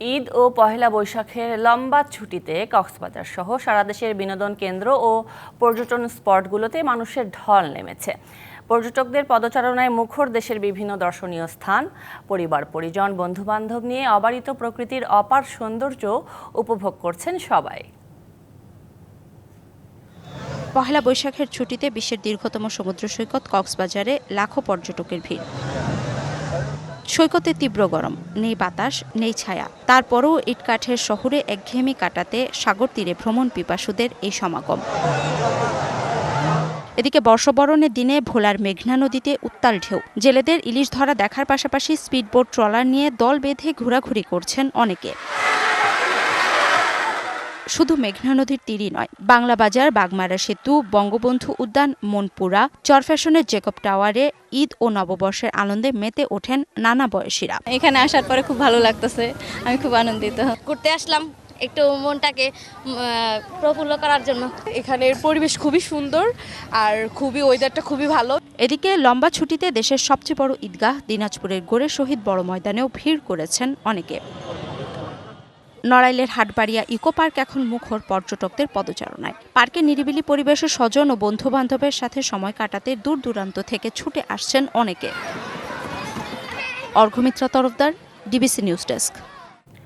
ঈদ ও পহেলা বৈশাখের লম্বা ছুটিতে কক্সবাজার সহ সারা দেশের বিনোদন কেন্দ্র ও পর্যটন স্পটগুলোতে মানুষের ঢল নেমেছে। পর্যটকদের পদচারণায় মুখর দেশের বিভিন্ন দর্শনীয় স্থান, পরিবার, পরিজন, বন্ধুবান্ধব নিয়ে অবারিত প্রকৃতির অপার সৌন্দর্য উপভোগ করছেন সবাই। পহেলা বৈশাখের ছুটিতে বিশ্বের দীর্ঘতম সমুদ্র সৈকত কক্সবাজারে লাখো পর্যটকের ভিড়। সৈকতে তীব্র গরম, নেই বাতাস, নেই ছায়া। তারপরও ইটকাঠের শহরে একঘেয়েমি কাটাতে সাগর তীরে ভ্রমণ পিপাসুদের এই সমাগম। এদিকে বর্ষবরণের দিনে ভোলার মেঘনা নদীতে উত্তাল ঢেউ। জেলেদের ইলিশ ধরা দেখার পাশাপাশি স্পিডবোট, ট্রলার নিয়ে দল বেঁধে ঘোরাঘুরি করছেন অনেকে। শুধু মেঘনা নদীর তীরই নয় বাংলা বাজার বাগমারা সেতু বঙ্গবন্ধু উদ্যান মনপুরা চরফ্যাশনের জেকব টাওয়ারে ঈদ ও নববর্ষের আনন্দে মেতে ওঠেন নানা বয়সীরা। এখানে আসার পরে খুব ভালো লাগতেছে আমি খুব আনন্দিত। ঘুরতে আসলাম একটু মনটাকে প্রফুল্ল করার জন্য। এখানের পরিবেশ খুবই সুন্দর আর খুবই ওয়েদারটা খুবই ভালো। এদিকে লম্বা ছুটিতে দেশের সবচেয়ে বড় ঈদগাহ দিনাজপুরের গোরে শহীদ বড় ময়দানেও ভিড় করেছেন অনেকে। নড়াইলের হাটবাড়িয়া ইকো পার্ক এখন মুখর পর্যটকদের পদচারণায়। পার্কে নিরিবিলি পরিবেশে স্বজন ও বন্ধু বান্ধবের সাথে সময় কাটাতে দূর দূরান্ত থেকে ছুটে আসছেন অনেকে। Arghamitra Tarafdar, DBC news desk.